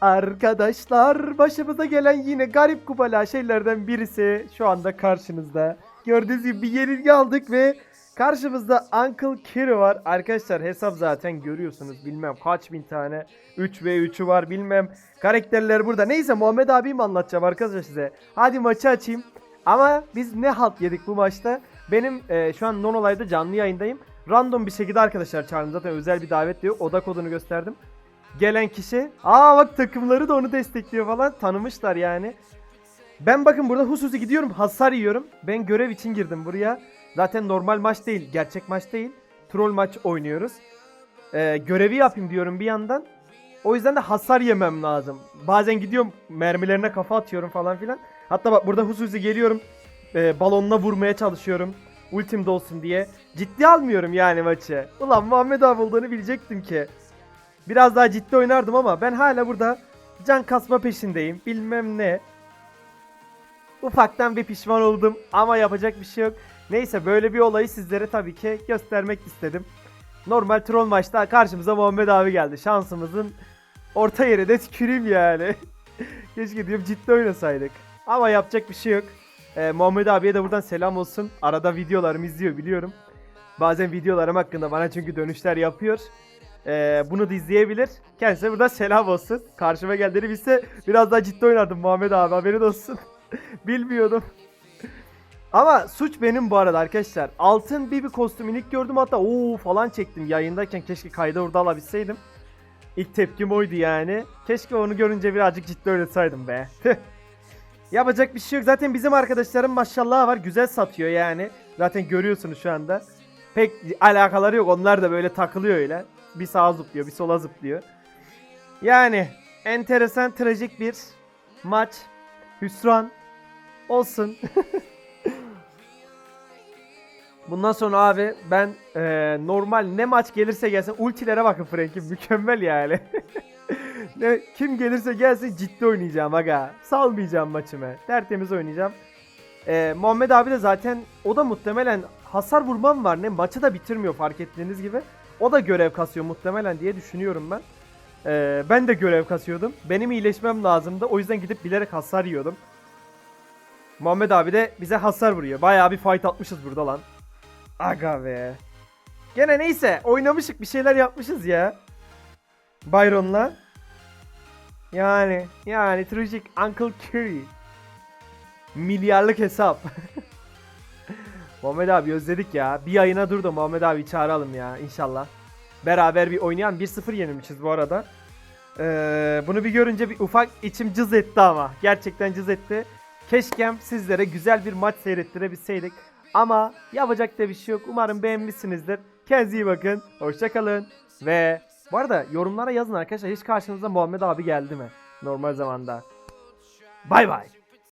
Arkadaşlar başımıza gelen yine garip kubala şeylerden birisi şu anda karşınızda. Gördüğünüz gibi bir yenilgi aldık ve karşımızda Uncle Kiri var. Arkadaşlar hesap zaten görüyorsunuz bilmem kaç bin tane 3 ve 3'ü var bilmem. Karakterler burada. Neyse Muhammed abim anlatacağım arkadaşlar size. Hadi maçı açayım. Ama biz ne halt yedik bu maçta? Benim e, şu an non olayda canlı yayındayım. Random bir şekilde arkadaşlar çağırdım. Zaten özel bir davet diyor. Oda kodunu gösterdim. Gelen kişi. Aa bak takımları da onu destekliyor falan. Tanımışlar yani. Ben bakın burada hususi gidiyorum. Hasar yiyorum. Ben görev için girdim buraya. Zaten normal maç değil. Gerçek maç değil. Troll maç oynuyoruz. Ee, görevi yapayım diyorum bir yandan. O yüzden de hasar yemem lazım. Bazen gidiyorum mermilerine kafa atıyorum falan filan. Hatta bak burada hususi geliyorum. Ee, balonuna vurmaya çalışıyorum. Ultim de olsun diye. Ciddi almıyorum yani maçı. Ulan Muhammed abi olduğunu bilecektim ki. Biraz daha ciddi oynardım ama ben hala burada can kasma peşindeyim. Bilmem ne. Ufaktan bir pişman oldum ama yapacak bir şey yok. Neyse böyle bir olayı sizlere tabii ki göstermek istedim. Normal troll maçta karşımıza Muhammed abi geldi. Şansımızın orta yere de tüküreyim yani. Keşke diyorum ciddi oynasaydık. Ama yapacak bir şey yok. Ee, Muhammed abiye de buradan selam olsun. Arada videolarımı izliyor biliyorum. Bazen videolarım hakkında bana çünkü dönüşler yapıyor. Ee, bunu da izleyebilir. Kendisine burada selam olsun. Karşıma geldiğini bilse biraz daha ciddi oynardım Muhammed abi haberin olsun. Bilmiyordum. Ama suç benim bu arada arkadaşlar. Altın bir kostümünü ilk gördüm hatta ooo falan çektim yayındayken keşke kayda orada alabilseydim. İlk tepkim oydu yani. Keşke onu görünce birazcık ciddi oynasaydım be. Yapacak bir şey yok. Zaten bizim arkadaşlarım maşallah var. Güzel satıyor yani. Zaten görüyorsunuz şu anda. Pek alakaları yok. Onlar da böyle takılıyor öyle. Bir sağa zıplıyor, bir sola zıplıyor. Yani enteresan, trajik bir maç. Hüsran olsun. Bundan sonra abi ben eee, normal ne maç gelirse gelsin ultilere bakın Frank'in mükemmel yani. ne, kim gelirse gelsin ciddi oynayacağım aga. Salmayacağım maçımı. Tertemiz oynayacağım. Eee Muhammed abi de zaten o da muhtemelen hasar vurmam var ne maçı da bitirmiyor fark ettiğiniz gibi. O da görev kasıyor muhtemelen diye düşünüyorum ben. Eee, ben de görev kasıyordum. Benim iyileşmem lazımdı. O yüzden gidip bilerek hasar yiyordum. Muhammed abi de bize hasar vuruyor. Bayağı bir fight atmışız burada lan. Aga be. Gene neyse oynamışık bir şeyler yapmışız ya. Byron'la. Yani yani Tragic Uncle Curry. Milyarlık hesap. Muhammed abi özledik ya. Bir ayına dur da Muhammed abi çağıralım ya inşallah. Beraber bir oynayan 1-0 yenilmişiz bu arada. Ee, bunu bir görünce bir ufak içim cız etti ama. Gerçekten cız etti. Keşkem sizlere güzel bir maç seyrettirebilseydik. Ama yapacak da bir şey yok. Umarım beğenmişsinizdir. Kendinize iyi bakın. Hoşçakalın. Ve bu arada yorumlara yazın arkadaşlar. Hiç karşınıza Muhammed abi geldi mi? Normal zamanda. Bay bay.